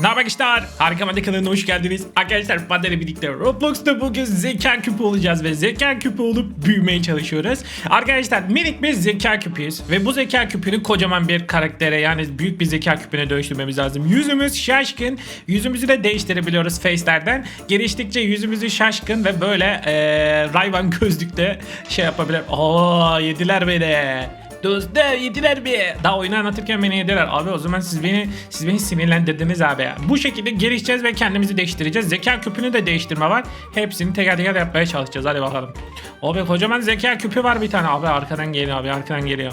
Ne haber arkadaşlar? Harika Madde kanalına hoş geldiniz. Arkadaşlar Madde'yle birlikte Roblox'ta bugün zeka küpü olacağız ve zeka küpü olup büyümeye çalışıyoruz. Arkadaşlar minik bir zeka küpüyüz ve bu zeka küpünü kocaman bir karaktere yani büyük bir zeka küpüne dönüştürmemiz lazım. Yüzümüz şaşkın. Yüzümüzü de değiştirebiliyoruz face'lerden. Geliştikçe yüzümüzü şaşkın ve böyle eee Rayvan gözlükle şey yapabilir. Aa yediler beni. Dostlar yediler bir. Daha oyunu anlatırken beni yediler. Abi o zaman siz beni siz beni sinirlendirdiniz abi. Bu şekilde gelişeceğiz ve kendimizi değiştireceğiz. Zeka küpünü de değiştirme var. Hepsini teker teker yapmaya çalışacağız. Hadi bakalım. Abi kocaman zeka küpü var bir tane. Abi arkadan geliyor abi arkadan geliyor.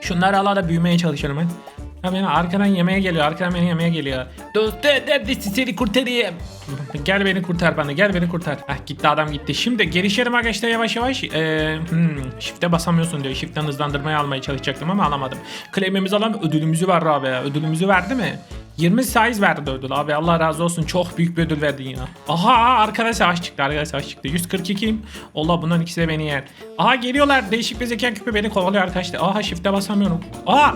Şunları ala da büyümeye çalışıyorum ben. Ya beni arkadan yemeye geliyor. Arkadan beni yemeye geliyor. Dostum neredesin seni kurtarayım. Gel beni kurtar bana. Gel beni kurtar. Heh gitti adam gitti. Şimdi gelişelim arkadaşlar yavaş yavaş. Ee, hmm, shift'e basamıyorsun diyor. Shift'ten hızlandırmayı almaya çalışacaktım ama alamadım. Claim'imizi alalım. Ödülümüzü ver abi ya. Ödülümüzü verdi mi? 20 size verdi ödül abi Allah razı olsun çok büyük bir ödül verdin ya. Aha arkadaş savaş çıktı arkadaş savaş çıktı 142'yim. Allah bundan ikisi de beni yer. Aha geliyorlar değişik bir zeka küpü beni kovalıyor arkadaşlar. Aha shift'e basamıyorum. Aha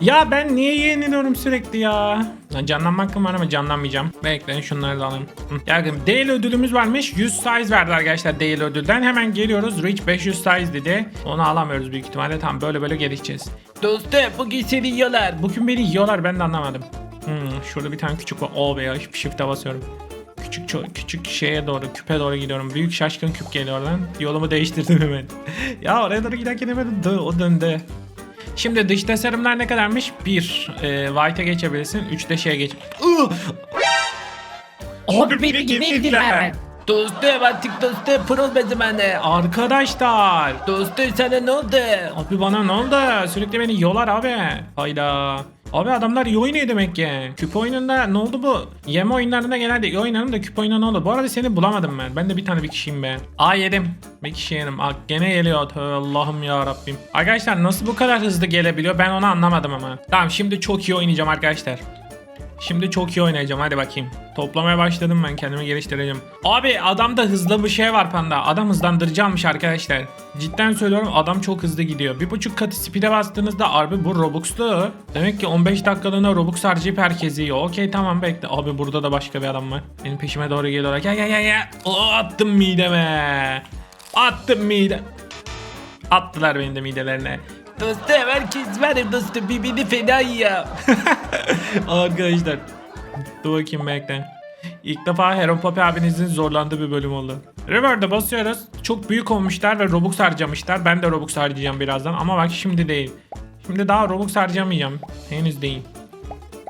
ya ben niye yeniliyorum sürekli ya? Lan Canlanma hakkım var ama canlanmayacağım. Bekleyin şunları da alayım. Hı. Yargım. Değil ödülümüz varmış. 100 size verdi arkadaşlar değil ödülden. Hemen geliyoruz. Reach 500 size dedi. Onu alamıyoruz büyük ihtimalle. Tamam böyle böyle gelişeceğiz. Dostum bugün seni yiyorlar. Bugün beni yiyorlar ben de anlamadım. Hmm, şurada bir tane küçük var. Oh be ya shift'e basıyorum. Küçük küçük şeye doğru küpe doğru gidiyorum. Büyük şaşkın küp geliyor lan. Yolumu değiştirdim hemen. ya oraya doğru giderken hemen dö- o döndü. Şimdi dış tasarımlar ne kadarmış? 1. E, White'a geçebilirsin. 3'te şeye geç. Abi beni yedirdiler. Dostum artık dostum pro zamanı. Arkadaşlar. Dostum sana ne oldu? Abi bana ne oldu? Sürekli beni yiyorlar abi. Hayda. Abi adamlar iyi oynuyor demek ki. Küp oyununda ne oldu bu? Yeme oyunlarında genelde iyi oynarım da küp oyununda ne oldu? Bu arada seni bulamadım ben. Ben de bir tane bir kişiyim be. Aa yedim. Bir kişi yedim. Aa, gene geliyor. Tövbe Allah'ım ya Rabbim. Arkadaşlar nasıl bu kadar hızlı gelebiliyor? Ben onu anlamadım ama. Tamam şimdi çok iyi oynayacağım arkadaşlar. Şimdi çok iyi oynayacağım hadi bakayım. Toplamaya başladım ben kendimi geliştireceğim. Abi adamda hızlı bir şey var panda. Adam hızlandırıcı arkadaşlar. Cidden söylüyorum adam çok hızlı gidiyor. Bir buçuk katı speed'e bastığınızda abi bu Robux'lu. Demek ki 15 dakikalığına Robux harcayıp herkes yiyor. Okey tamam bekle. Abi burada da başka bir adam var. Benim peşime doğru geliyorlar. Gel gel gel gel. Attım mideme. Attım mide. Attılar beni de midelerine. Dostum herkes var ya dostum birbirini fena yiyor. Arkadaşlar. Dur bakayım bekle. İlk defa Heron Poppy abinizin zorlandığı bir bölüm oldu. River'da basıyoruz. Çok büyük olmuşlar ve Robux harcamışlar. Ben de Robux harcayacağım birazdan ama bak şimdi değil. Şimdi daha Robux harcamayacağım. Henüz değil.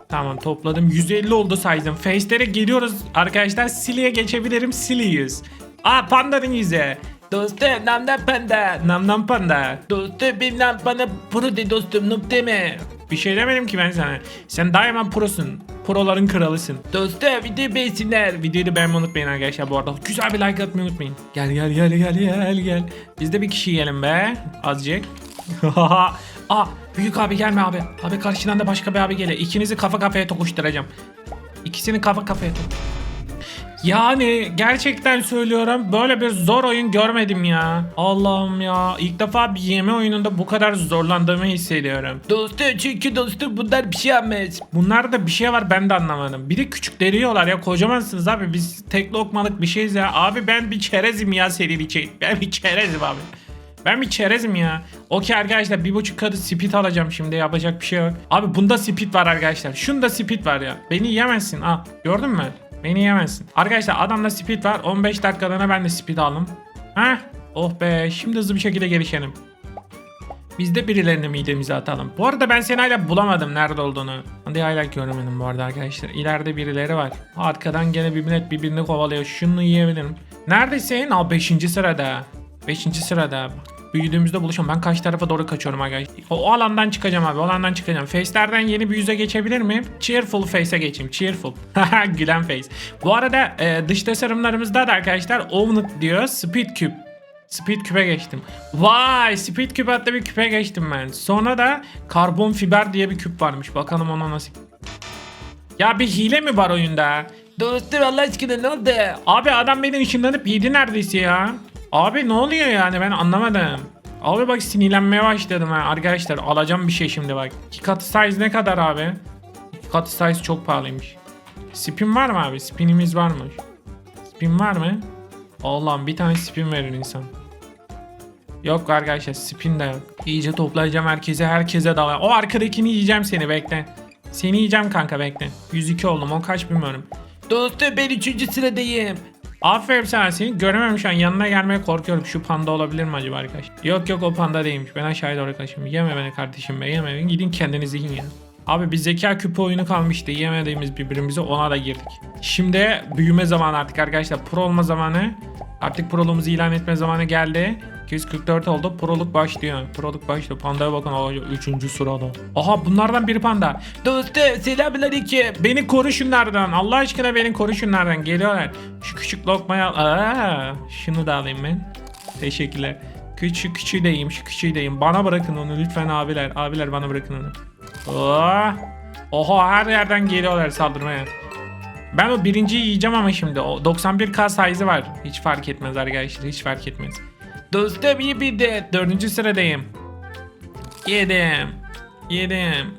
Tamam topladım. 150 oldu size'ım. Face'lere geliyoruz arkadaşlar. Silly'e geçebilirim. Silly'yiz. Aa pandanın yüzü. Dostum namdan panda. Namdan panda. Dostum nam bana pro de dostum noob deme. Bir şey demedim ki ben sana. Sen daima prosun. Proların kralısın. Dostum videoyu beğensinler. Videoyu da beğenmeyi unutmayın arkadaşlar bu arada. Güzel bir like atmayı unutmayın. Gel gel gel gel gel gel. Biz de bir kişi yiyelim be. Azıcık. Aa büyük abi gelme abi. Abi karşıdan da başka bir abi geliyor. İkinizi kafa kafaya tokuşturacağım. İkisini kafa kafaya tok. Yani gerçekten söylüyorum böyle bir zor oyun görmedim ya. Allah'ım ya ilk defa bir yeme oyununda bu kadar zorlandığımı hissediyorum. Dostum çünkü dostum bunlar bir şey yapmaz. Bunlarda bir şey var ben de anlamadım. Bir de küçükleri yiyorlar ya kocamansınız abi biz tek lokmalık bir şeyiz ya. Abi ben bir çerezim ya senin için. Ben bir çerezim abi. Ben bir çerezim ya. Okey arkadaşlar bir buçuk katı speed alacağım şimdi yapacak bir şey yok. Abi bunda speed var arkadaşlar. Şunda speed var ya. Beni yemezsin ha. Gördün mü? Beni yemezsin. Arkadaşlar adamda speed var. 15 dakikalığına ben de speed aldım. Heh. Oh be şimdi hızlı bir şekilde gelişelim. Biz de birilerini midemize atalım. Bu arada ben seni hala bulamadım nerede olduğunu. Hadi hala görmedim bu arada arkadaşlar. İleride birileri var. Arkadan gene bir millet birbirini kovalıyor. Şunu yiyebilirim. Neredesin? Aa 5. sırada. 5. sırada. Büyüdüğümüzde buluşalım. Ben karşı tarafa doğru kaçıyorum arkadaşlar. O, o alandan çıkacağım abi. O alandan çıkacağım. Face'lerden yeni bir yüze geçebilir miyim? Cheerful face'e geçeyim. Cheerful. Gülen face. Bu arada e, dış tasarımlarımızda da arkadaşlar Owned diyor. Speed Cube. Speed küpe geçtim. Vay Speed küp adlı bir küpe geçtim ben. Sonra da karbon fiber diye bir küp varmış. Bakalım ona nasıl. Ya bir hile mi var oyunda? Dostum Allah aşkına ne oldu? Abi adam beni ışınlanıp yedi neredeyse ya. Abi ne oluyor yani ben anlamadım. Abi bak sinirlenmeye başladım ha. Arkadaşlar alacağım bir şey şimdi bak. İki katı size ne kadar abi? İki katı size çok pahalıymış. Spin var mı abi? Spinimiz var mı? Spin var mı? Allah'ım bir tane spin verin insan. Yok arkadaşlar spin de yok. İyice toplayacağım herkese herkese dağılıyor. O arkadakini yiyeceğim seni bekle. Seni yiyeceğim kanka bekle. 102 oldum o kaç bilmiyorum. Dostum ben 3. sıradayım. Aferin sana seni göremem şu an yanına gelmeye korkuyorum. Şu panda olabilir mi acaba arkadaş? Yok yok o panda değilmiş. Ben aşağıya doğru kaçayım. Yeme beni kardeşim be yeme beni. Gidin kendinizi yiyin ya. Abi bir zeka küpü oyunu kalmıştı. Yemediğimiz birbirimize ona da girdik. Şimdi büyüme zamanı artık arkadaşlar. Pro olma zamanı. Artık proluğumuzu ilan etme zamanı geldi. 244 oldu. Proluk başlıyor. Proluk başlıyor. Pandaya bakın. Aa, üçüncü sırada. Aha bunlardan biri panda. Dostum selamünaleyküm. Beni koru şunlardan. Allah aşkına beni koru şunlardan. Geliyorlar. Şu küçük lokmayı al. Aa, şunu da alayım ben. Teşekkürler. Küçük küçüğü de yiyeyim. Şu küçüğü de yiyeyim. Bana bırakın onu lütfen abiler. Abiler bana bırakın onu. Oh. Oha her yerden geliyorlar saldırmaya. Ben o birinciyi yiyeceğim ama şimdi. O 91k size'ı var. Hiç fark etmez arkadaşlar. Hiç fark etmez. Dostum iyi bir de. Dördüncü sıradayım. Yedim. Yedim.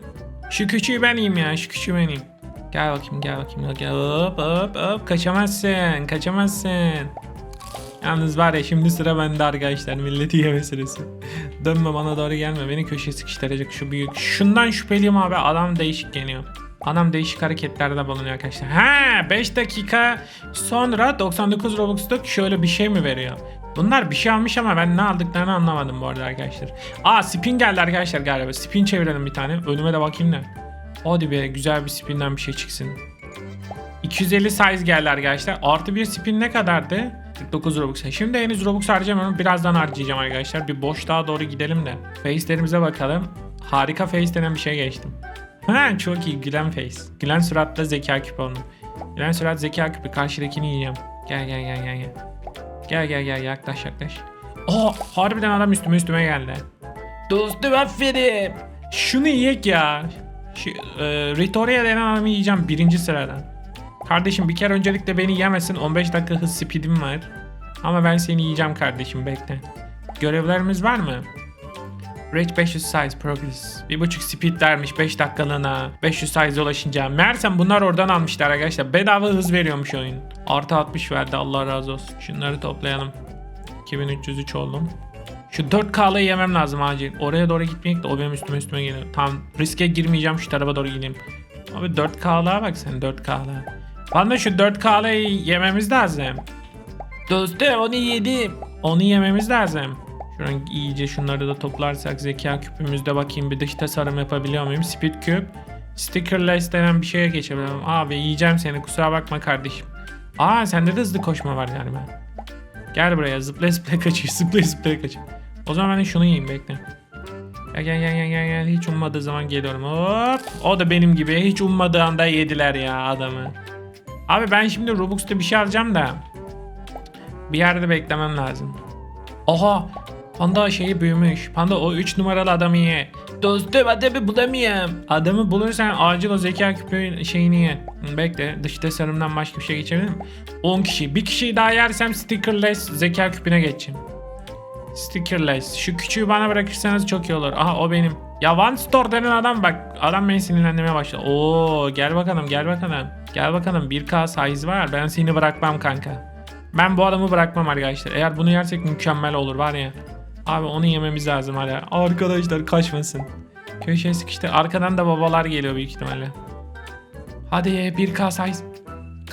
Şu küçüğü ben yiyeyim ya. Şu küçüğü ben yiyeyim. Gel bakayım gel bakayım. Gel. Hop hop hop. Kaçamazsın. Kaçamazsın. Yalnız var ya şimdi sıra bende arkadaşlar. Milleti yeme sırası. Dönme bana doğru gelme. Beni köşeye sıkıştıracak şu büyük. Şundan şüpheliyim abi. Adam değişik geliyor. Adam değişik hareketlerde bulunuyor arkadaşlar. Ha 5 dakika sonra 99 Robux'ta şöyle bir şey mi veriyor? Bunlar bir şey almış ama ben ne aldıklarını anlamadım bu arada arkadaşlar. Aa spin geldi arkadaşlar galiba. Spin çevirelim bir tane. Önüme de bakayım da. Hadi be güzel bir spinden bir şey çıksın. 250 size geldi arkadaşlar. Artı bir spin ne kadardı? 49 Robux. Şimdi henüz Robux harcamıyorum. Birazdan harcayacağım arkadaşlar. Bir boşluğa doğru gidelim de. Face'lerimize bakalım. Harika face denen bir şey geçtim. Çok iyi. Gülen face. Gülen suratla zeka küpü onu. Gülen surat zeka küpü. Karşıdakini yiyeceğim. Gel gel gel gel gel. Gel gel gel yaklaş yaklaş. Aa harbiden adam üstüme üstüme geldi. Dostum aferin. Şunu yiyek ya. Şu, e, Ritoria denen adamı yiyeceğim birinci sıradan. Kardeşim bir kere öncelikle beni yemesin 15 dakika hız speedim var. Ama ben seni yiyeceğim kardeşim bekle. Görevlerimiz var mı? Reach 500 size progress. Bir buçuk speed vermiş 5 dakikalığına. 500 size ulaşınca. Meğersem bunlar oradan almışlar arkadaşlar. Bedava hız veriyormuş oyun. Artı 60 verdi Allah razı olsun. Şunları toplayalım. 2303 oldum. Şu 4K'layı yemem lazım acil. Oraya doğru gitmeyek de o benim üstüme üstüme geliyor. Tam riske girmeyeceğim şu tarafa doğru gideyim. Abi 4K'lığa bak sen 4K'lığa. Bana şu 4K'layı yememiz lazım. Dostum onu yedim. Onu yememiz lazım. Şuradan iyice şunları da toplarsak zeka küpümüzde bakayım bir dış tasarım yapabiliyor muyum? Speed küp. Stickerless denen bir şeye geçebilirim. Abi yiyeceğim seni kusura bakma kardeşim. Aa sende de hızlı koşma var galiba. Gel buraya zıpla zıpla kaçıyor zıpla zıpla kaçıyor. O zaman ben şunu yiyeyim bekle. Gel gel gel gel gel hiç ummadığı zaman geliyorum hop. O da benim gibi hiç ummadığı anda yediler ya adamı. Abi ben şimdi Robux'ta bir şey alacağım da. Bir yerde beklemem lazım. Oha Panda şeyi büyümüş. Panda o 3 numaralı adamı ye. Dostum adamı bulamıyorum. Adamı bulursan acil o zeka küpü şeyini ye. Bekle dış tasarımdan başka bir şey geçebilir mi? 10 kişi. Bir kişiyi daha yersem stickerless zeka küpüne geçeceğim. Stickerless. Şu küçüğü bana bırakırsanız çok iyi olur. Aha o benim. Ya One Store denen adam bak. Adam beni sinirlendirmeye başladı. Oo gel bakalım gel bakalım. Gel bakalım 1K size var. Ben seni bırakmam kanka. Ben bu adamı bırakmam arkadaşlar. Eğer bunu yersek mükemmel olur var ya. Abi onu yememiz lazım hala. Arkadaşlar kaçmasın. Köşeye sıkıştı. Arkadan da babalar geliyor büyük ihtimalle. Hadi 1K size.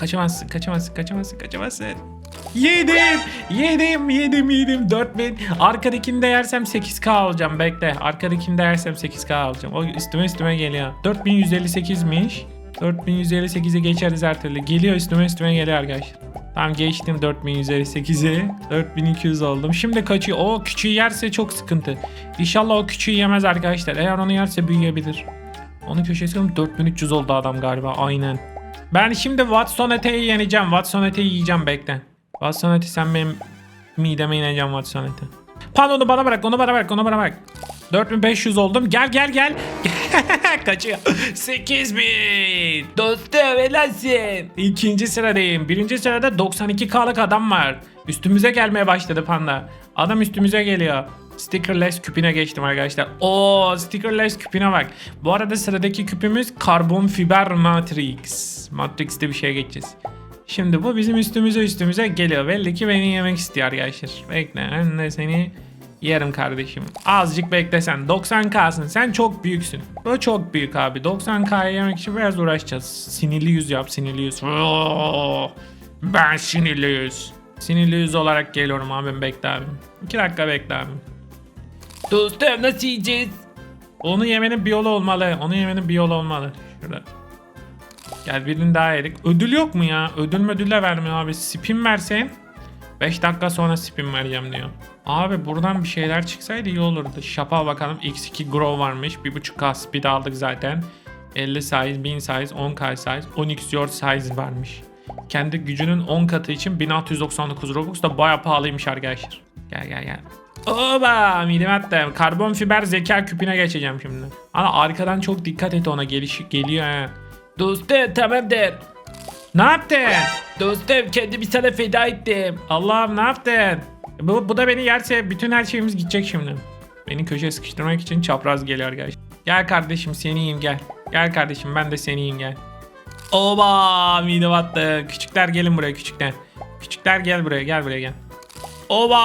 Kaçamazsın, kaçamazsın, kaçamazsın, kaçamazsın. Yedim, yedim, yedim, yedim. 4000. Arkadakini de yersem 8K alacağım. Bekle. Arkadakini de yersem 8K alacağım. O üstüme üstüme geliyor. 4158'miş. 4158'e geçeriz her türlü. Geliyor üstüme üstüme geliyor arkadaşlar. Tamam geçtim 4158'i. 4200 oldum. Şimdi kaçıyor. O küçüğü yerse çok sıkıntı. İnşallah o küçüğü yemez arkadaşlar. Eğer onu yerse büyüyebilir. Onu köşeye sıkıyorum. 4300 oldu adam galiba. Aynen. Ben şimdi Watson Ete'yi yeneceğim. Watson Ete'yi yiyeceğim bekle. Watson Ete sen benim mideme ineceğim Watson Ete. Pan onu bana bırak onu bana bırak onu bana bırak. 4500 oldum. Gel gel gel. Kaçıyor. 8000. Dostum helalsin. İkinci sıradayım. Birinci sırada 92K'lık adam var. Üstümüze gelmeye başladı panda. Adam üstümüze geliyor. Stickerless küpüne geçtim arkadaşlar. Oo stickerless küpüne bak. Bu arada sıradaki küpümüz karbon fiber matrix. Matrix'te bir şeye geçeceğiz. Şimdi bu bizim üstümüze üstümüze geliyor. Belli ki beni yemek istiyor arkadaşlar. Bekle ben de seni yerim kardeşim. Azıcık beklesen. 90k'sın sen çok büyüksün. Bu çok büyük abi. 90k'yı yemek için biraz uğraşacağız. Sinirli yüz yap sinirli yüz. Ben sinirli yüz. Sinirli yüz olarak geliyorum abim bekle abim. 2 dakika bekle abim. Dostum nasıl yiyeceğiz? Onu yemenin bir yolu olmalı. Onu yemenin bir yolu olmalı. Şurada. Gel birini daha yedik. Ödül yok mu ya? Ödül müdül de vermiyor abi. Spin versen 5 dakika sonra spin vereceğim diyor. Abi buradan bir şeyler çıksaydı iyi olurdu. Şapa bakalım. X2 Grow varmış. 1.5K speed aldık zaten. 50 size, 1000 size, 10k size, 10x your size varmış. Kendi gücünün 10 katı için 1699 Robux da baya pahalıymış arkadaşlar. Gel gel gel. Oba midem attım. Karbon fiber zeka küpüne geçeceğim şimdi. Ama arkadan çok dikkat et ona geliş geliyor ha. Dostum tamamdır. Ne yaptın? Dostum kendimi sana feda ettim. Allah'ım ne yaptın? Bu, bu da beni yerse bütün her şeyimiz gidecek şimdi. Beni köşeye sıkıştırmak için çapraz geliyor arkadaşlar. Gel kardeşim seni yiyeyim gel. Gel kardeşim ben de seni yiyeyim gel. Oba midem attı. Küçükler gelin buraya küçükler. Küçükler gel buraya gel buraya gel. Oba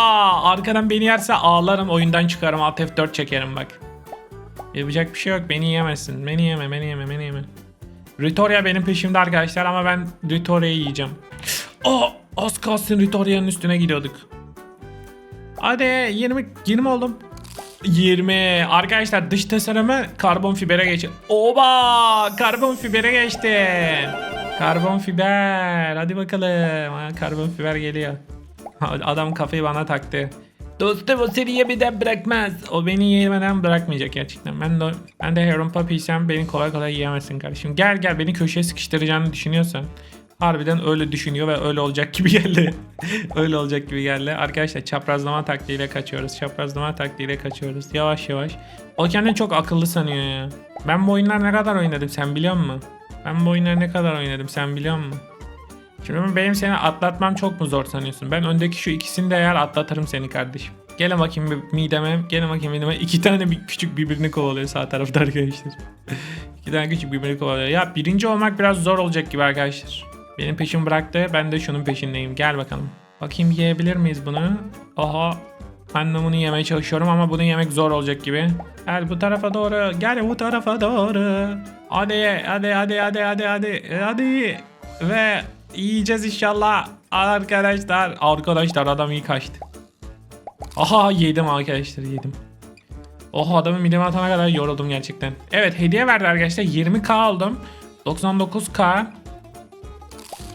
arkadan beni yerse ağlarım oyundan çıkarım alt F4 çekerim bak. Yapacak bir şey yok beni yiyemezsin. Beni yeme beni yeme beni yeme. Ritoria benim peşimde arkadaşlar ama ben Ritoria'yı yiyeceğim. Aa az kalsın Ritoria'nın üstüne gidiyorduk. Hadi 20 20 oldum. 20. Arkadaşlar dış tasarımı karbon fibere geçin. Oba! Karbon fibere geçti. Karbon fiber. Hadi bakalım. Karbon fiber geliyor. Adam kafayı bana taktı. Dostum o seni yemeden bırakmaz. O beni yemeden bırakmayacak gerçekten. Ben de ben de Heron Puppy'sem beni kolay kolay yiyemezsin kardeşim. Gel gel beni köşeye sıkıştıracağını düşünüyorsan. Harbiden öyle düşünüyor ve öyle olacak gibi geldi. öyle olacak gibi geldi. Arkadaşlar çaprazlama taktiğiyle kaçıyoruz. Çaprazlama taktiğiyle kaçıyoruz. Yavaş yavaş. O kendini çok akıllı sanıyor ya. Ben bu oyunlar ne kadar oynadım sen biliyor musun? Ben bu oyunları ne kadar oynadım sen biliyor musun? Şimdi benim seni atlatmam çok mu zor sanıyorsun? Ben öndeki şu ikisini de eğer atlatırım seni kardeşim. Gelin bakayım bir mideme, gelin bakayım mideme. İki tane bir küçük birbirini kovalıyor sağ tarafta arkadaşlar. İki tane küçük birbirini kovalıyor. Ya birinci olmak biraz zor olacak gibi arkadaşlar. Benim peşimi bıraktı, ben de şunun peşindeyim. Gel bakalım. Bakayım yiyebilir miyiz bunu? Oha. Ben bunu yemeye çalışıyorum ama bunu yemek zor olacak gibi. Gel bu tarafa doğru, gel bu tarafa doğru. Hadi, hadi, hadi, hadi, hadi, hadi, hadi. Ve yiyeceğiz inşallah. Arkadaşlar, arkadaşlar adam iyi kaçtı. Aha yedim arkadaşlar yedim. Oha adamın mideme atana kadar yoruldum gerçekten. Evet hediye verdi arkadaşlar 20k aldım. 99k.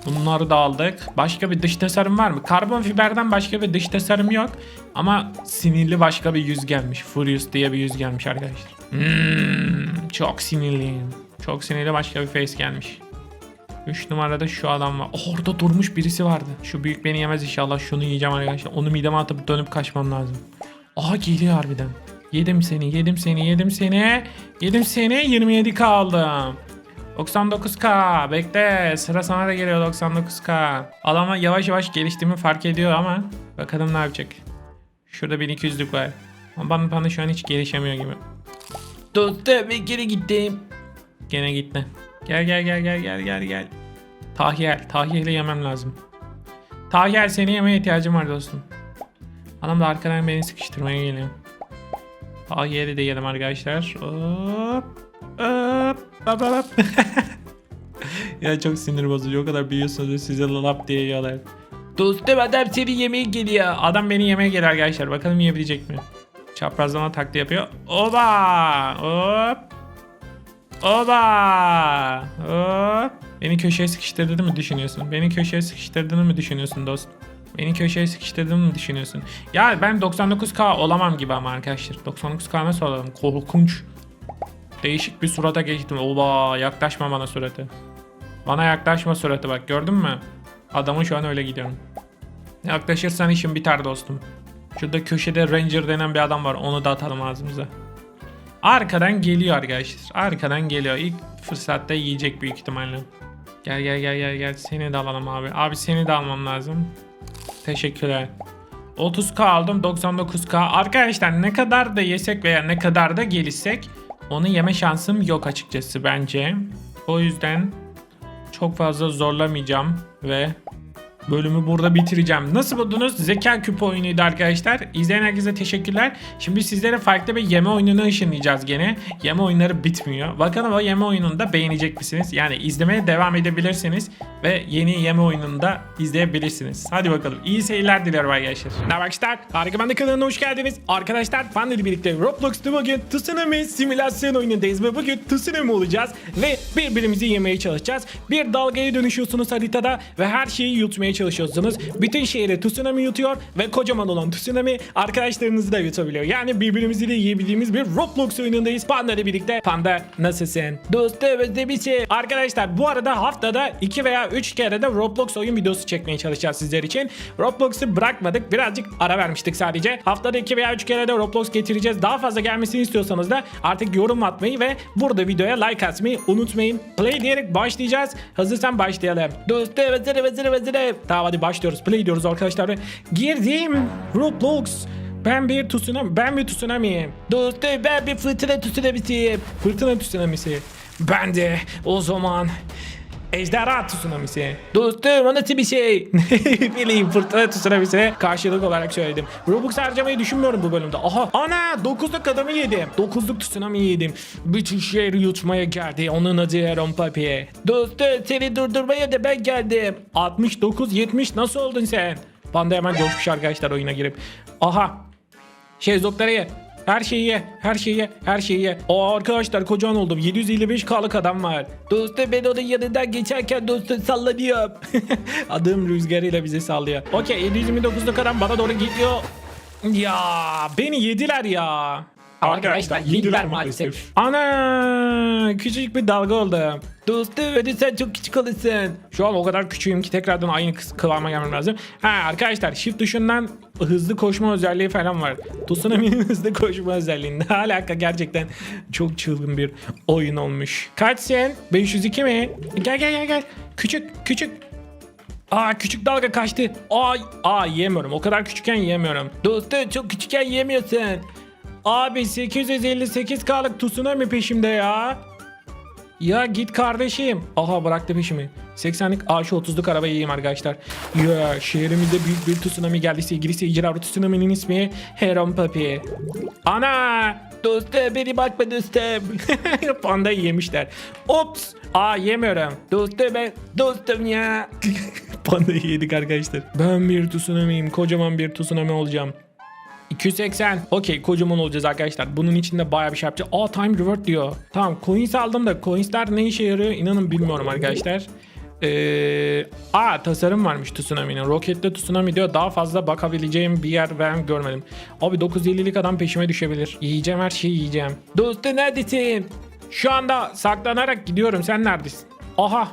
Bunları da aldık. Başka bir dış tasarım var mı? Karbon fiberden başka bir dış tasarım yok. Ama sinirli başka bir yüz gelmiş. Furious diye bir yüz gelmiş arkadaşlar. Hmm, çok sinirliyim. Çok sinirli başka bir face gelmiş. 3 numarada şu adam var. Oh, orada durmuş birisi vardı. Şu büyük beni yemez inşallah. Şunu yiyeceğim arkadaşlar. Onu mideme atıp dönüp kaçmam lazım. Aha geliyor harbiden. Yedim seni, yedim seni, yedim seni. Yedim seni. 27k aldım. 99k. Bekle. Sıra sana da geliyor 99k. Adama yavaş yavaş geliştiğimi fark ediyor ama bakalım ne yapacak. Şurada 1200'lük var. Ama bana, bana şu an hiç gelişemiyor gibi. Dostum geri gittim. Gene gitti. Gel gel gel gel gel gel gel. Tahyel. Tahyel'i yemem lazım. Tahyel seni yemeye ihtiyacım var dostum. Adam da arkadan beni sıkıştırmaya geliyor. Tahyel'i de yedim arkadaşlar. Hop. Hop. Hop hop ya çok sinir bozucu. O kadar büyüyorsunuz size lap diye yiyorlar. Dostum adam seni yemeye geliyor. Adam beni yemeye gelir arkadaşlar. Bakalım yiyebilecek mi? Çaprazlama taktiği yapıyor. Oba! Hop! Oba! Hop! Beni köşeye sıkıştırdığını mı düşünüyorsun? Beni köşeye sıkıştırdığını mı düşünüyorsun dost? Beni köşeye sıkıştırdığını mı düşünüyorsun? Ya ben 99k olamam gibi ama arkadaşlar. 99k nasıl olalım? Korkunç. Değişik bir surata geçtim. Oba! Yaklaşma bana suratı. Bana yaklaşma suratı bak gördün mü? Adamı şu an öyle gidiyorum. Yaklaşırsan işin biter dostum. Şurada köşede Ranger denen bir adam var. Onu da atalım ağzımıza. Arkadan geliyor arkadaşlar. Arkadan geliyor. İlk fırsatta yiyecek büyük ihtimalle. Gel gel gel gel gel. Seni de alalım abi. Abi seni de almam lazım. Teşekkürler. 30k aldım 99k. Arkadaşlar ne kadar da yesek veya ne kadar da gelişsek onu yeme şansım yok açıkçası bence. O yüzden çok fazla zorlamayacağım ve bölümü burada bitireceğim. Nasıl buldunuz? Zeka küpü oyunuydu arkadaşlar. İzleyen herkese teşekkürler. Şimdi sizlere farklı bir yeme oyununu ışınlayacağız gene. Yeme oyunları bitmiyor. Bakalım o yeme oyununu da beğenecek misiniz? Yani izlemeye devam edebilirsiniz ve yeni yeme oyununu da izleyebilirsiniz. Hadi bakalım. İyi seyirler diliyorum arkadaşlar. Merhaba arkadaşlar. Harika Ben de kanalına hoş geldiniz. Arkadaşlar Fan ile birlikte Roblox'ta bugün Tsunami simülasyon oyunundayız ve bugün Tsunami olacağız ve birbirimizi yemeye çalışacağız. Bir dalgaya dönüşüyorsunuz haritada ve her şeyi yutmaya çalışıyorsunuz. Bütün şehri Tsunami yutuyor ve kocaman olan Tsunami arkadaşlarınızı da yutabiliyor. Yani birbirimizi de yiyebildiğimiz bir Roblox oyunundayız. Panda ile birlikte. Panda nasılsın? Dostum özlemişim. Arkadaşlar bu arada haftada 2 veya 3 kere de Roblox oyun videosu çekmeye çalışacağız sizler için. Roblox'u bırakmadık. Birazcık ara vermiştik sadece. Haftada 2 veya 3 kere de Roblox getireceğiz. Daha fazla gelmesini istiyorsanız da artık yorum atmayı ve burada videoya like atmayı unutmayın. Play diyerek başlayacağız. Hazırsan başlayalım. Dostum hazırım hazırım hazırım. Tamam hadi başlıyoruz. Play diyoruz arkadaşlar. Girdim. Roblox. Ben bir tsunami. Ben bir tsunami'yim. Dostum ben bir fırtına tsunamisiyim. Fırtına tsunamisi. Ben de o zaman ejderha tsunamisi. Dostum o nasıl bir şey? Bileyim fırtına tsunamisine karşılık olarak söyledim. Robux harcamayı düşünmüyorum bu bölümde. Aha ana 9'luk adamı yedim. 9'luk tsunami yedim. Bütün şehri yutmaya geldi. Onun adı Aaron Papi. Dostum seni durdurmaya da ben geldim. 69 70 nasıl oldun sen? Panda hemen coşmuş arkadaşlar oyuna girip. Aha. Şezlongları ye. Her şeyi. Her şeyi. Her şeyi ye. Aa arkadaşlar kocaman oldum. 755k'lık adam var. Dostum ben onun yanından geçerken dostum sallanıyorum. Adım rüzgarıyla bizi sallıyor. Okey 729'luk adam bana doğru gidiyor. Ya beni yediler ya. Arkadaşlar, yediler maalesef. Ana küçücük bir dalga oldu. Dostum hadi sen çok küçük olasın. Şu an o kadar küçüğüm ki tekrardan aynı kıs- kıvama gelmem lazım. Ha arkadaşlar shift tuşundan hızlı koşma özelliği falan var. Tsunami'nin hızlı koşma özelliği. Ne alaka gerçekten çok çılgın bir oyun olmuş. Kaç sen? 502 mi? Gel gel gel gel. Küçük küçük. Aa küçük dalga kaçtı. Aa, aa yiyemiyorum. O kadar küçükken yiyemiyorum. Dostum çok küçükken yemiyorsun. Abi 858K'lık tsunami peşimde ya. Ya git kardeşim. Aha bıraktı peşimi. 80'lik aa şu 30'luk arabayı yiyeyim arkadaşlar. Ya şehrimizde büyük bir tsunami geldi sevgili seyirciler. Bu tsunami'nin ismi Heron Papi. Ana! Dostum beni bakma dostum. Pandayı yemişler. Ops! Aa yemiyorum. dostum ben dostum ya. Pandayı yedik arkadaşlar. Ben bir tsunami'yim. Kocaman bir tsunami olacağım. 280. Okey kocaman olacağız arkadaşlar. Bunun içinde bayağı bir şey yapacağız. Aa time revert diyor. Tamam coins aldım da coinsler ne işe yarıyor inanın bilmiyorum arkadaşlar. Ee, aa tasarım varmış tsunami'nin. Roketli tsunami diyor. Daha fazla bakabileceğim bir yer ben görmedim. Abi 950'lik adam peşime düşebilir. Yiyeceğim her şeyi yiyeceğim. Dostum neredesin? Şu anda saklanarak gidiyorum. Sen neredesin? Aha.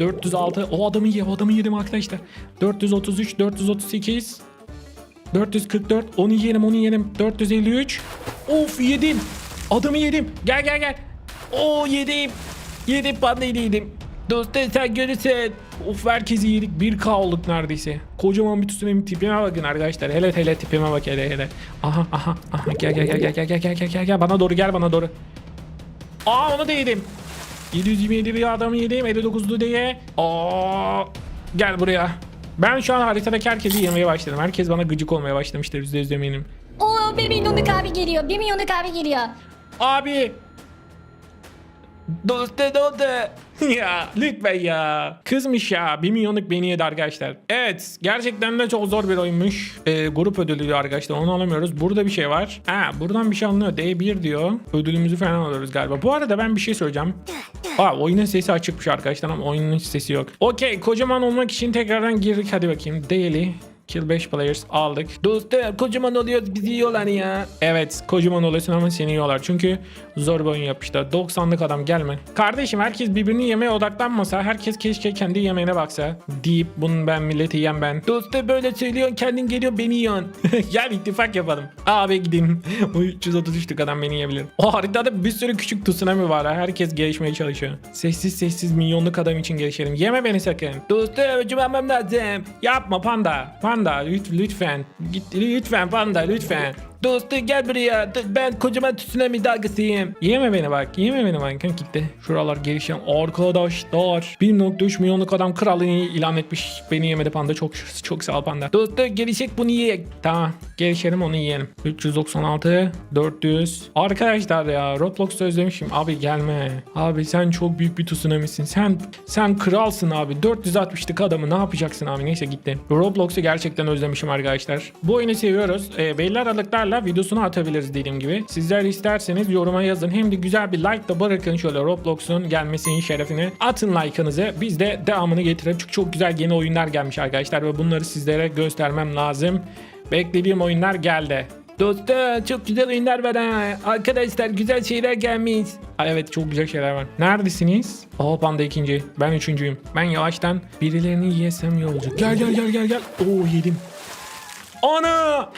406. O adamı ye. Adamı yedim arkadaşlar. 433, 438. 444. Onu yedim, onu yedim. 453. Of yedim. Adamı yedim. Gel gel gel. Oo yedim. Yedim pandayı yedim. Dostum sen görürsün. Of herkesi yedik. 1K olduk neredeyse. Kocaman bir tsunami tipime bakın arkadaşlar. Hele hele tipime bak hele hele. Aha aha aha gel gel gel gel gel gel gel gel gel bana doğru gel bana doğru. Aa onu da yedim. 727 bir adamı yedim 59'lu diye. Aa gel buraya. Ben şu an haritadaki herkesi yemeye başladım. Herkes bana gıcık olmaya başlamıştır %100 eminim. Oo bir milyonluk abi geliyor. Bir milyonluk abi geliyor. Abi Ne oldu? ya lütfen ya. Kızmış ya. 1 milyonluk beni yedi arkadaşlar. Evet. Gerçekten de çok zor bir oyunmuş. Ee, grup ödülü diyor arkadaşlar. Onu alamıyoruz. Burada bir şey var. Ha buradan bir şey alınıyor. D1 diyor. Ödülümüzü falan alıyoruz galiba. Bu arada ben bir şey söyleyeceğim. Aa oyunun sesi açıkmış arkadaşlar ama oyunun hiç sesi yok. Okey kocaman olmak için tekrardan girdik. Hadi bakayım. Daily. Kill 5 players aldık. Dostum kocaman oluyoruz bizi yiyorlar ya. Evet kocaman oluyorsun ama seni yiyorlar. Çünkü zor bir oyun yapmışlar. 90'lık adam gelme. Kardeşim herkes birbirini yemeye odaklanmasa herkes keşke kendi yemeğine baksa. Deyip bunu ben milleti yiyen ben. Dostum böyle söylüyorsun kendin geliyor beni yiyorsun. Gel ittifak yapalım. Abi gideyim. O 333'lük adam beni yiyebilir. O haritada bir sürü küçük tsunami var. Herkes gelişmeye çalışıyor. Sessiz sessiz milyonluk adam için gelişelim. Yeme beni sakın. Dostum öcüm almam lazım. Yapma panda. Panda panda lüt- lütfen. Git lütfen panda lütfen. Dostum gel buraya. Ben kocaman tsunami dalgasıyım. Yeme beni bak. Yeme beni bak. Gitti. Şuralar gelişen arkadaşlar. 1.3 milyonluk adam kralını ilan etmiş. Beni yemedi panda. Çok çok sağ panda. Dostum gelişek bunu ye. Tamam. Gelişelim onu yiyelim. 396 400 Arkadaşlar ya Roblox'ta özlemişim. Abi gelme. Abi sen çok büyük bir tsunami'sin. Sen sen kralsın abi. 460'lık adamı ne yapacaksın abi? Neyse gitti. Roblox'u gerçekten özlemişim arkadaşlar. Bu oyunu seviyoruz. E, belli aralıklarla videosunu atabiliriz dediğim gibi. Sizler isterseniz yoruma yazın. Hem de güzel bir like da bırakın şöyle Roblox'un gelmesinin şerefine. Atın like'ınızı. Biz de devamını getirelim. Çünkü çok güzel yeni oyunlar gelmiş arkadaşlar ve bunları sizlere göstermem lazım. Beklediğim oyunlar geldi. Dostum çok güzel oyunlar var ha. Arkadaşlar güzel şeyler gelmiş. Ay evet çok güzel şeyler var. Neredesiniz? Aa panda ikinci. Ben üçüncüyüm. Ben yavaştan birilerini yiyesem iyi olacak. Gel gel gel gel gel. Oo yedim. Ana!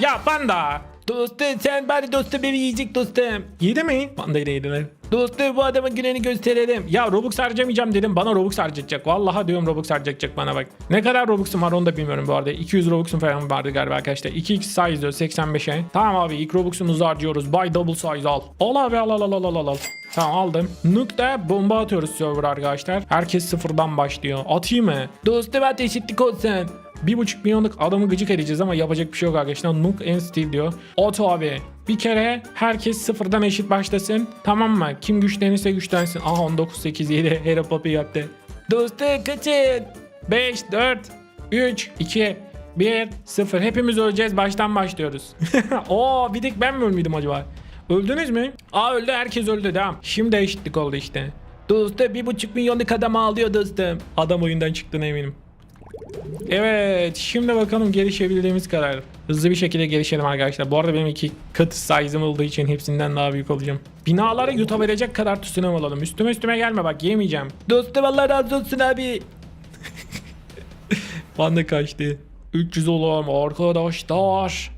Ya panda! Dostum sen bari dostum beni yiyecek dostum. Yedi mi? Pandayı da yediler. Dostum bu adamın gününü gösterelim. Ya Robux harcamayacağım dedim bana Robux harcayacak. Vallahi diyorum Robux harcayacak bana bak. Ne kadar Robux'um var onu da bilmiyorum bu arada. 200 Robux'um falan vardı galiba arkadaşlar. 2x size diyor 85'e. Tamam abi ilk Robux'umuzu harcıyoruz. Buy double size al. Al abi al al al al al al. Tamam aldım. Nuke'da bomba atıyoruz server arkadaşlar. Herkes sıfırdan başlıyor. Atayım mı? Dostum ateş ettik olsun. 1.5 milyonluk adamı gıcık edeceğiz ama yapacak bir şey yok arkadaşlar. Nuke and Steel diyor. Oto abi. Bir kere herkes sıfırdan eşit başlasın. Tamam mı? Kim güçlenirse güçlensin. Aha 19 8 7 Hero Poppy yaptı. Dostum kaçın. 5 4 3 2 1 0 Hepimiz öleceğiz. Baştan başlıyoruz. Oo bir tek ben mi ölmedim acaba? Öldünüz mü? Aa öldü herkes öldü devam. Şimdi eşitlik oldu işte. Dostum bir buçuk milyonluk adam ağlıyor dostum. Adam oyundan çıktığına eminim. Evet şimdi bakalım gelişebildiğimiz kadar. Hızlı bir şekilde gelişelim arkadaşlar. Bu arada benim iki katı size'ım olduğu için hepsinden daha büyük olacağım. Binaları yutabilecek kadar tsunami olalım. Üstüme üstüme gelme bak yemeyeceğim. Dostum Allah razı olsun abi. Panda kaçtı. 300 olalım arkadaşlar.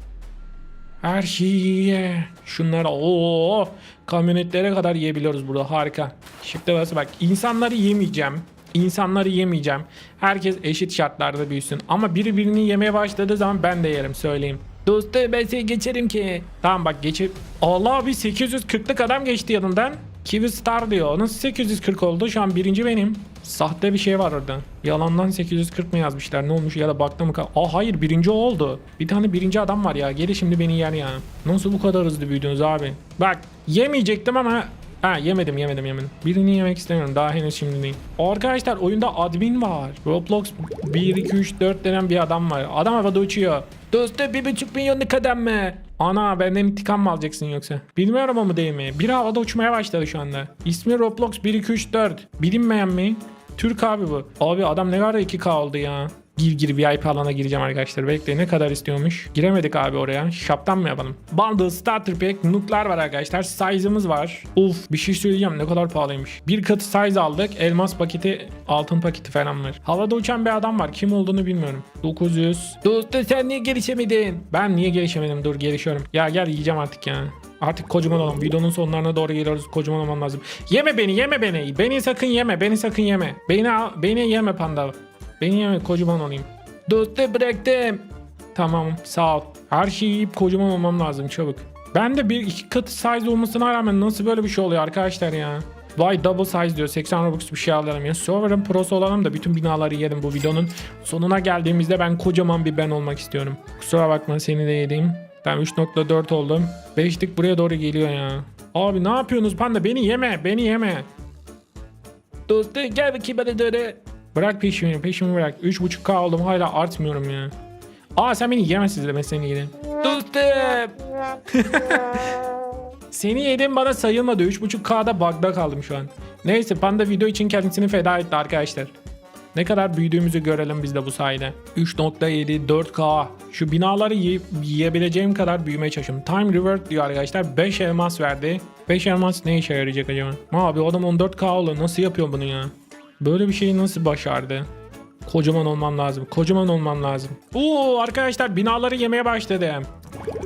Her şeyi ye. Şunları o kamyonetlere kadar yiyebiliyoruz burada harika. Şimdi burası bak insanları yemeyeceğim. İnsanları yemeyeceğim. Herkes eşit şartlarda büyüsün. Ama biri birini yemeye başladığı zaman ben de yerim söyleyeyim. Dostum ben seni geçerim ki. Tamam bak geçip Allah bir 840'lık adam geçti yanından. Kiwi Star diyor. Onun 840 oldu. Şu an birinci benim. Sahte bir şey var orada. Yalandan 840 mı yazmışlar? Ne olmuş ya da baktı mı? Aa hayır birinci oldu. Bir tane birinci adam var ya. Geri şimdi beni yer ya. Nasıl bu kadar hızlı büyüdünüz abi? Bak yemeyecektim ama Ha yemedim yemedim yemedim. Birini yemek istemiyorum. Daha henüz şimdi değil. Arkadaşlar oyunda admin var. Roblox 1 2 3 4 denen bir adam var. Adam havada uçuyor. Dostum bir buçuk milyonluk adam mı? Ana benden intikam mı alacaksın yoksa? Bilmiyorum ama değil mi? Biri havada uçmaya başladı şu anda. İsmi Roblox 1234. Bilinmeyen mi? Türk abi bu. Abi adam ne kadar 2K oldu ya. Gir gir VIP alana gireceğim arkadaşlar. Bekle ne kadar istiyormuş? Giremedik abi oraya. Şaptan mı yapalım? Bundle, Starter Pack, nuklar var arkadaşlar. Size'ımız var. Uf bir şey söyleyeceğim ne kadar pahalıymış. Bir katı size aldık. Elmas paketi, altın paketi falan var. Havada uçan bir adam var. Kim olduğunu bilmiyorum. 900. Dostum sen niye gelişemedin? Ben niye gelişemedim? Dur gelişiyorum. Ya gel yiyeceğim artık ya. Artık kocaman olalım. Videonun sonlarına doğru geliyoruz. Kocaman olmam lazım. Yeme beni, yeme beni. Beni sakın yeme, beni sakın yeme. Beni beni yeme panda. Beni yeme, kocaman olayım. Dostum bıraktım. Tamam, sağ ol. Her şeyi yiyip kocaman olmam lazım çabuk. Ben de bir iki katı size olmasına rağmen nasıl böyle bir şey oluyor arkadaşlar ya? Vay double size diyor. 80 Robux bir şey alalım ya. Server'ın prosu olalım da bütün binaları yedim bu videonun. Sonuna geldiğimizde ben kocaman bir ben olmak istiyorum. Kusura bakma seni de yedim. Ben 3.4 oldum. 5'lik buraya doğru geliyor ya. Abi ne yapıyorsunuz panda? Beni yeme, beni yeme. Dostum gel bakayım bana doğru. Bırak peşimi, peşimi bırak. 3.5k oldum hala artmıyorum ya. Aa sen beni yemezsin de ben seni yedim. Dostum. Seni yedim bana sayılmadı. 3.5K'da bug'da kaldım şu an. Neyse panda video için kendisini feda etti arkadaşlar. Ne kadar büyüdüğümüzü görelim biz de bu sayede. 3.7 4K. Şu binaları yiyip yiyebileceğim kadar büyümeye çalışıyorum. Time revert diyor arkadaşlar. 5 elmas verdi. 5 elmas ne işe yarayacak acaba? Abi adam 14K oldu. Nasıl yapıyor bunu ya? Böyle bir şeyi nasıl başardı? Kocaman olmam lazım. Kocaman olmam lazım. Oo arkadaşlar binaları yemeye başladı.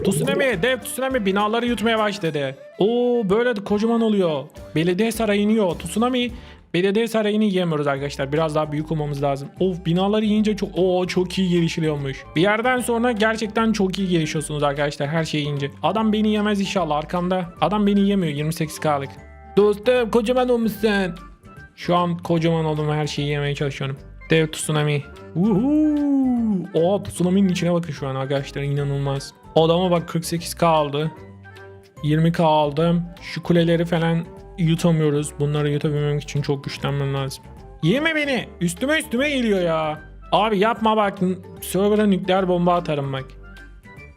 Tsunami, dev tsunami binaları yutmaya başladı. Oo böyle de kocaman oluyor. Belediye sarayı iniyor. Tsunami Belediye sarayını yiyemiyoruz arkadaşlar. Biraz daha büyük olmamız lazım. Of binaları yiyince çok o çok iyi gelişiliyormuş. Bir yerden sonra gerçekten çok iyi gelişiyorsunuz arkadaşlar her şeyi yiyince. Adam beni yemez inşallah arkamda. Adam beni yemiyor 28k'lık. Dostum kocaman olmuşsun. Şu an kocaman oldum ve her şeyi yemeye çalışıyorum. Dev tsunami. Uhu. Oha tsunami'nin içine bakın şu an arkadaşlar inanılmaz. Adama bak 48k aldı. 20k aldım. Şu kuleleri falan yutamıyoruz. Bunları yutabilmem için çok güçlenmem lazım. Yeme beni. Üstüme üstüme geliyor ya. Abi yapma bak. Server'a nükleer bomba atarım bak.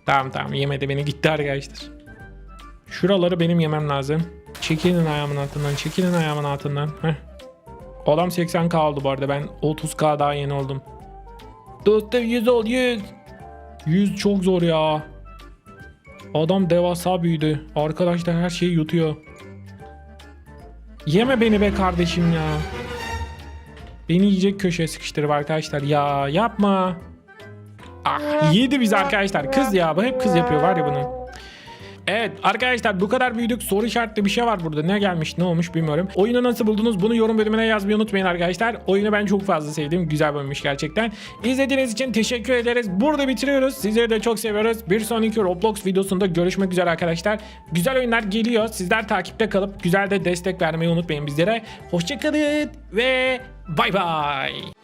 Tamam tamam yemedi beni gitti arkadaşlar. Şuraları benim yemem lazım. Çekilin ayağımın altından. Çekilin ayağımın altından. Heh. Adam 80k aldı bu arada. Ben 30k daha yeni oldum. Dostum 100 ol 100. 100 çok zor ya. Adam devasa büyüdü. Arkadaşlar her şeyi yutuyor. Yeme beni be kardeşim ya. Beni yiyecek köşeye sıkıştırıp arkadaşlar. Ya yapma. Ah yedi biz arkadaşlar. Kız ya bu hep kız yapıyor var ya bunu. Evet arkadaşlar bu kadar büyüdük. Soru işaretli bir şey var burada. Ne gelmiş ne olmuş bilmiyorum. Oyunu nasıl buldunuz? Bunu yorum bölümüne yazmayı unutmayın arkadaşlar. Oyunu ben çok fazla sevdim. Güzel bölünmüş gerçekten. İzlediğiniz için teşekkür ederiz. Burada bitiriyoruz. Sizleri de çok seviyoruz. Bir sonraki Roblox videosunda görüşmek üzere arkadaşlar. Güzel oyunlar geliyor. Sizler takipte kalıp güzel de destek vermeyi unutmayın bizlere. Hoşçakalın ve bay bay.